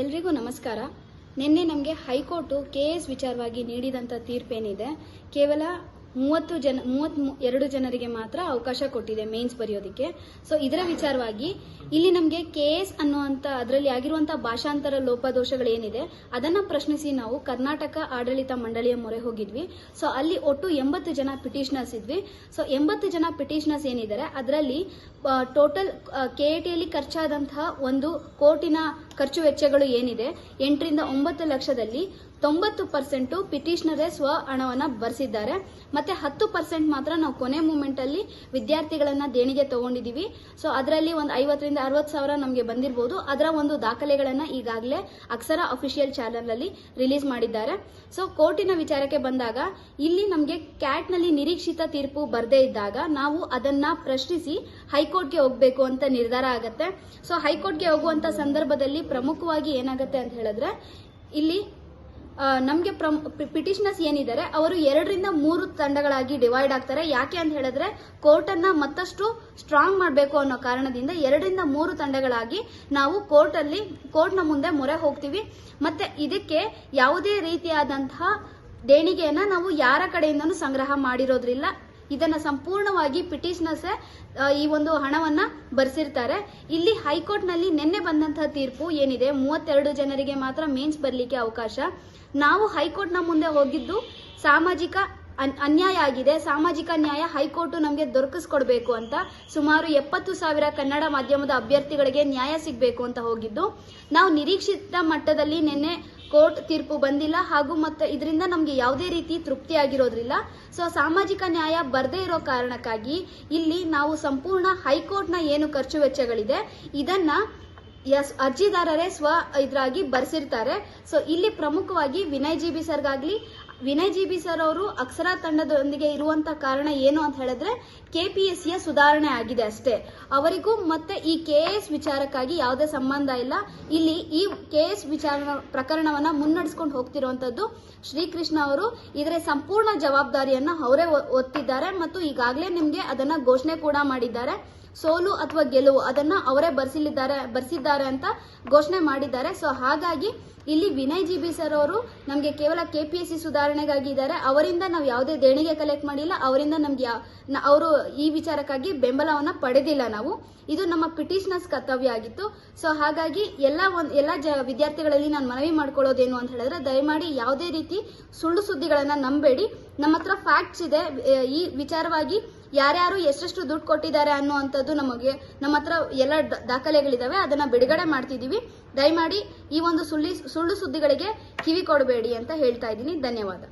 ಎಲ್ರಿಗೂ ನಮಸ್ಕಾರ. ನಿನ್ನೆ ನಮಗೆ ಹೈಕೋರ್ಟು ಕೆ ಎಸ್ ವಿಚಾರವಾಗಿ ನೀಡಿದಂಥ ತೀರ್ಪೇನಿದೆ, ಕೇವಲ ಮೂವತ್ತು ಜನ, ಮೂವತ್ತ್ ಎರಡು ಜನರಿಗೆ ಮಾತ್ರ ಅವಕಾಶ ಕೊಟ್ಟಿದೆ ಮೇನ್ಸ್ ಬರೆಯೋದಕ್ಕೆ. ಸೊ ಇದರ ವಿಚಾರವಾಗಿ ಇಲ್ಲಿ ನಮಗೆ ಕೆ ಎಸ್ ಅನ್ನುವಂಥ ಅದರಲ್ಲಿ ಆಗಿರುವಂಥ ಭಾಷಾಂತರ ಲೋಪದೋಷಗಳೇನಿದೆ, ಅದನ್ನು ಪ್ರಶ್ನಿಸಿ ನಾವು ಕರ್ನಾಟಕ ಆಡಳಿತ ಮಂಡಳಿಯ ಮೊರೆ ಹೋಗಿದ್ವಿ. ಸೊ ಅಲ್ಲಿ ಒಟ್ಟು ಎಂಬತ್ತು ಜನ ಪಿಟಿಷನರ್ಸ್ ಇದ್ವಿ. ಸೊ ಎಂಬತ್ತು ಜನ ಪಿಟಿಷನರ್ಸ್ ಏನಿದ್ದಾರೆ, ಅದರಲ್ಲಿ ಟೋಟಲ್ ಕೆ ಎ ಟಿಯಲ್ಲಿ ಖರ್ಚಾದಂತಹ ಒಂದು ಕೋಟಿನ ಖರ್ಚು ವೆಚ್ಚಗಳು ಏನಿದೆ? ಎಂಟರಿಂದ ಒಂಬತ್ತು ಲಕ್ಷದಲ್ಲಿ ತೊಂಬತ್ತು ಪರ್ಸೆಂಟು ಪಿಟಿಷನರೇ ಸ್ವ ಹಣವನ್ನು ಬರೆಸಿದ್ದಾರೆ. ಮತ್ತೆ ಹತ್ತು ಪರ್ಸೆಂಟ್ ಮಾತ್ರ ನಾವು ಕೊನೆ ಮೂಮೆಂಟ್ ಅಲ್ಲಿ ವಿದ್ಯಾರ್ಥಿಗಳನ್ನ ದೇಣಿಗೆ ತಗೊಂಡಿದೀವಿ. ಸೊ ಅದರಲ್ಲಿ ಒಂದು ಐವತ್ತರಿಂದ ಅರವತ್ತು ಸಾವಿರ ನಮಗೆ ಬಂದಿರಬಹುದು ಅದರ ಒಂದು ದಾಖಲೆಗಳನ್ನ ಈಗಾಗಲೇ ಅಕ್ಷರ ಅಫಿಷಿಯಲ್ ಚಾನಲ್ ಅಲ್ಲಿ ರಿಲೀಸ್ ಮಾಡಿದ್ದಾರೆ. ಸೊ ಕೋರ್ಟಿನ ವಿಚಾರಕ್ಕೆ ಬಂದಾಗ ಇಲ್ಲಿ ನಮಗೆ ಕ್ಯಾಟ್ನಲ್ಲಿ ನಿರೀಕ್ಷಿತ ತೀರ್ಪು ಬರದೇ ಇದ್ದಾಗ ನಾವು ಅದನ್ನ ಪ್ರಶ್ನಿಸಿ ಹೈಕೋರ್ಟ್ಗೆ ಹೋಗಬೇಕು ಅಂತ ನಿರ್ಧಾರ ಆಗುತ್ತೆ. ಸೊ ಹೈಕೋರ್ಟ್ಗೆ ಹೋಗುವಂತ ಸಂದರ್ಭದಲ್ಲಿ ಪ್ರಮುಖವಾಗಿ ಏನಾಗುತ್ತೆ ಅಂತ ಹೇಳಿದ್ರೆ, ಇಲ್ಲಿ ನಮಗೆ ಪಿಟಿಷನರ್ಸ್ ಏನಿದ್ದಾರೆ, ಅವರು ಎರಡರಿಂದ ಮೂರು ತಂಡಗಳಾಗಿ ಡಿವೈಡ್ ಆಗ್ತಾರೆ. ಯಾಕೆ ಅಂತ ಹೇಳಿದ್ರೆ ಕೋರ್ಟ್ ಮತ್ತಷ್ಟು ಸ್ಟ್ರಾಂಗ್ ಮಾಡಬೇಕು ಅನ್ನೋ ಕಾರಣದಿಂದ ಎರಡರಿಂದ ಮೂರು ತಂಡಗಳಾಗಿ ನಾವು ಕೋರ್ಟ್ ಅಲ್ಲಿ ಕೋರ್ಟ್ನ ಮುಂದೆ ಮೊರೆ ಹೋಗ್ತೀವಿ. ಮತ್ತೆ ಇದಕ್ಕೆ ಯಾವುದೇ ರೀತಿಯಾದಂತಹ ದೇಣಿಗೆಯನ್ನ ನಾವು ಯಾರ ಕಡೆಯಿಂದನೂ ಸಂಗ್ರಹ ಮಾಡಿರೋದ್ರಿಲ್ಲ. ಇದನ್ನ ಸಂಪೂರ್ಣವಾಗಿ ಪಿಟಿಷನರ್ಸ್ ಈ ಒಂದು ಹಣವನ್ನ ಬರ್ಸಿರ್ತಾರೆ. ಇಲ್ಲಿ ಹೈಕೋರ್ಟ್ನಲ್ಲಿ ನಿನ್ನೆ ಬಂದಂತಹ ತೀರ್ಪು ಏನಿದೆ? ಮೂವತ್ತೆರಡು ಜನರಿಗೆ ಮಾತ್ರ ಮೇನ್ಸ್ ಬರಲಿಕ್ಕೆ ಅವಕಾಶ. ನಾವು ಹೈಕೋರ್ಟ್ನ ಮುಂದೆ ಹೋಗಿದ್ದು ಸಾಮಾಜಿಕ ಅನ್ಯಾಯ ಆಗಿದೆ. ಸಾಮಾಜಿಕ ನ್ಯಾಯ ಹೈಕೋರ್ಟ್ ನಮಗೆ ದೊರಕಿಸ್ಕೊಡ್ಬೇಕು ಅಂತ. ಸುಮಾರು ಎಪ್ಪತ್ತು ಸಾವಿರ ಕನ್ನಡ ಮಾಧ್ಯಮದ ಅಭ್ಯರ್ಥಿಗಳಿಗೆ ನ್ಯಾಯ ಸಿಗಬೇಕು ಅಂತ ಹೋಗಿದ್ದು. ನಾವು ನಿರೀಕ್ಷಿತ ಮಟ್ಟದಲ್ಲಿ ನಿನ್ನೆ ಕೋರ್ಟ್ ತೀರ್ಪು ಬಂದಿಲ್ಲ ಹಾಗೂ ಮತ್ತೆ ಇದರಿಂದ ನಮಗೆ ಯಾವುದೇ ರೀತಿ ತೃಪ್ತಿ ಆಗಿರೋದ್ರಿಲ್ಲ ಸೊ ಸಾಮಾಜಿಕ ನ್ಯಾಯ ಬರದೇ ಇರೋ ಕಾರಣಕ್ಕಾಗಿ ಇಲ್ಲಿ ನಾವು ಸಂಪೂರ್ಣ ಹೈಕೋರ್ಟ್ನ ಏನು ಖರ್ಚು ವೆಚ್ಚಗಳಿದೆ, ಇದನ್ನ ಎಸ್, ಅರ್ಜಿದಾರರೇ ಸ್ವ ಇದ್ರಾಗಿ ಬರ್ಸಿರ್ತಾರೆ. ಸೊ ಇಲ್ಲಿ ಪ್ರಮುಖವಾಗಿ ವಿನಯ್ ಜಿ ಬಿ ಸರ್ಗಾಗ್ಲಿ, ವಿನಯ್ ಜಿ ಸರ್ ಅವರು ಅಕ್ಷರ ತಂಡದೊಂದಿಗೆ ಇರುವಂತ ಕಾರಣ ಏನು ಅಂತ ಹೇಳಿದ್ರೆ ಕೆಪಿಎಸ್ಸಿಯ ಸುಧಾರಣೆ ಆಗಿದೆ ಅಷ್ಟೇ. ಅವರಿಗೂ ಮತ್ತೆ ಈ ಕೆ ಎಸ್ ವಿಚಾರಕ್ಕಾಗಿ ಯಾವುದೇ ಸಂಬಂಧ ಇಲ್ಲ. ಇಲ್ಲಿ ಈ ಕೆ ಎಸ್ ವಿಚಾರ ಪ್ರಕರಣವನ್ನ ಮುನ್ನಡೆಸ್ಕೊಂಡು ಹೋಗ್ತಿರುವಂತದ್ದು ಶ್ರೀಕೃಷ್ಣ ಅವರು. ಇದರ ಸಂಪೂರ್ಣ ಜವಾಬ್ದಾರಿಯನ್ನ ಅವರೇ ಒತ್ತಿದ್ದಾರೆ ಮತ್ತು ಈಗಾಗಲೇ ನಿಮಗೆ ಅದನ್ನ ಘೋಷಣೆ ಕೂಡ ಮಾಡಿದ್ದಾರೆ. ಸೋಲು ಅಥವಾ ಗೆಲುವು ಅದನ್ನ ಅವರೇ ಬರ್ಸಿಲಿದ್ದಾರೆ ಬರ್ಸಿದ್ದಾರೆ ಅಂತ ಘೋಷಣೆ ಮಾಡಿದ್ದಾರೆ. ಸೊ ಹಾಗಾಗಿ ಇಲ್ಲಿ ವಿನಯ್ ಜಿ ಬಿ ಸರ್ ಅವರು ನಮಗೆ ಕೇವಲ ಕೆ ಪಿ ಎಸ್ ಸಿ ಸುಧಾರಣೆಗಾಗಿ ಇದ್ದಾರೆ. ಅವರಿಂದ ನಾವು ಯಾವುದೇ ದೇಣಿಗೆ ಕಲೆಕ್ಟ್ ಮಾಡಿಲ್ಲ. ಅವರಿಂದ ನಮ್ಗೆ ಅವರು ಈ ವಿಚಾರಕ್ಕಾಗಿ ಬೆಂಬಲವನ್ನ ಪಡೆದಿಲ್ಲ ನಾವು. ಇದು ನಮ್ಮ ಪಿಟಿಷನರ್ಸ್ ಕರ್ತವ್ಯ ಆಗಿತ್ತು. ಸೊ ಹಾಗಾಗಿ ಎಲ್ಲ ಒಂದು ಎಲ್ಲ ಜ ವಿದ್ಯಾರ್ಥಿಗಳಲ್ಲಿ ನಾನು ಮನವಿ ಮಾಡ್ಕೊಳ್ಳೋದೇನು ಅಂತ ಹೇಳಿದ್ರೆ ದಯಮಾಡಿ ಯಾವುದೇ ರೀತಿ ಸುಳ್ಳು ಸುದ್ದಿಗಳನ್ನ ನಂಬೇಡಿ. ನಮ್ಮ ಹತ್ರ ಫ್ಯಾಕ್ಟ್ಸ್ ಇದೆ. ಈ ವಿಚಾರವಾಗಿ ಯಾರ್ಯಾರು ಎಷ್ಟೆಷ್ಟು ದುಡ್ಡು ಕೊಟ್ಟಿದ್ದಾರೆ ಅನ್ನುವಂಥದ್ದು ನಮಗೆ ನಮ್ಮ ಹತ್ರ ಎಲ್ಲ ದಾಖಲೆಗಳಿದ್ದಾವೆ ಅದನ್ನ ಬಿಡುಗಡೆ ಮಾಡ್ತಿದ್ದೀವಿ ದಯಮಾಡಿ ಈ ಒಂದು ಸುಳ್ಳಿ, ಸುಳ್ಳು ಸುದ್ದಿಗಳಿಗೆ ಕಿವಿ ಕೊಡಬೇಡಿ ಅಂತ ಹೇಳ್ತಾ ಇದ್ದೀನಿ. ಧನ್ಯವಾದ.